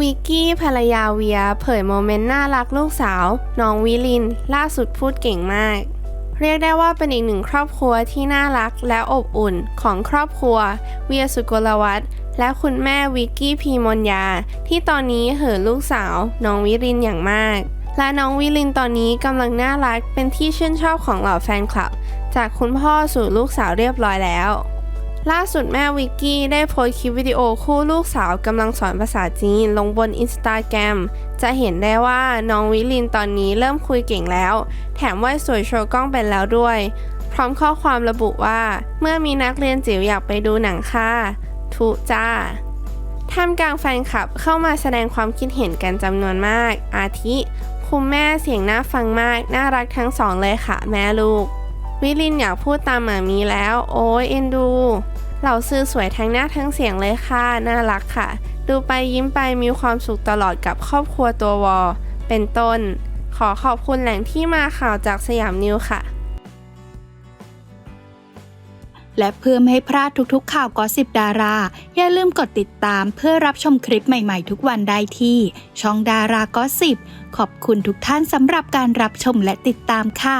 วิกกี้ภรรยาเวีย เผยโมเมนต์น่ารักลูกสาว น้องวิลิน ล่าสุดพูดเก่งมาก เรียกได้ว่าเป็นอีกหนึ่งครอบครัวที่น่ารักและอบอุ่นของครอบครัว เวียสุกลวัฒน์และคุณแม่วิกกี้พีมนยา ที่ตอนนี้เห่อลูกสาว น้องวิรินอย่างมาก และน้องวิลินตอนนี้กำลังน่ารักเป็นที่ชื่นชอบของเหล่าแฟนคลับ จากคุณพ่อสู่ลูกสาวเรียบร้อยแล้ว ล่าสุดแม่วิกกี้ได้โพสต์คลิปวิดีโอคู่ลูกสาวกำลังสอนภาษาจีนลงบนอินสตาแกรมจะเห็นได้ว่าน้องวิลินตอนนี้เริ่มคุยเก่งแล้ว แถมว่าสวยโชว์กล้องเป็นแล้วด้วย พร้อมข้อความระบุว่า เมื่อมีนักเรียนจิ๋วอยากไปดูหนังค่ะทุจ้าท่ามกลางแฟนคลับเข้ามาแสดงความคิดเห็นกันจำนวนมาก อาทิ คุณแม่เสียงน่าฟังมาก น่ารักทั้งสองเลยค่ะ แม่ลูก วิลินอยากพูดตามหมามีแล้ว โอ้ยเอ็นดู เหล่าซื้อสวยทั้งหน้าทั้งเสียงเลยค่ะ น่ารักค่ะ ดูไปยิ้มไปมีความสุขตลอดกับครอบครัวตัววอ เป็นต้น ขอขอบคุณแหล่งที่มาข่าวจากสยามนิวค่ะและเพื่อไม่ให้พลาดทุกๆข่าวกอสิบดารา อย่าลืมกดติดตามเพื่อรับชมคลิปใหม่ๆทุกวันได้ที่ ช่องดารากอสิบขอบคุณทุกท่านสำหรับการรับชมและติดตามค่ะ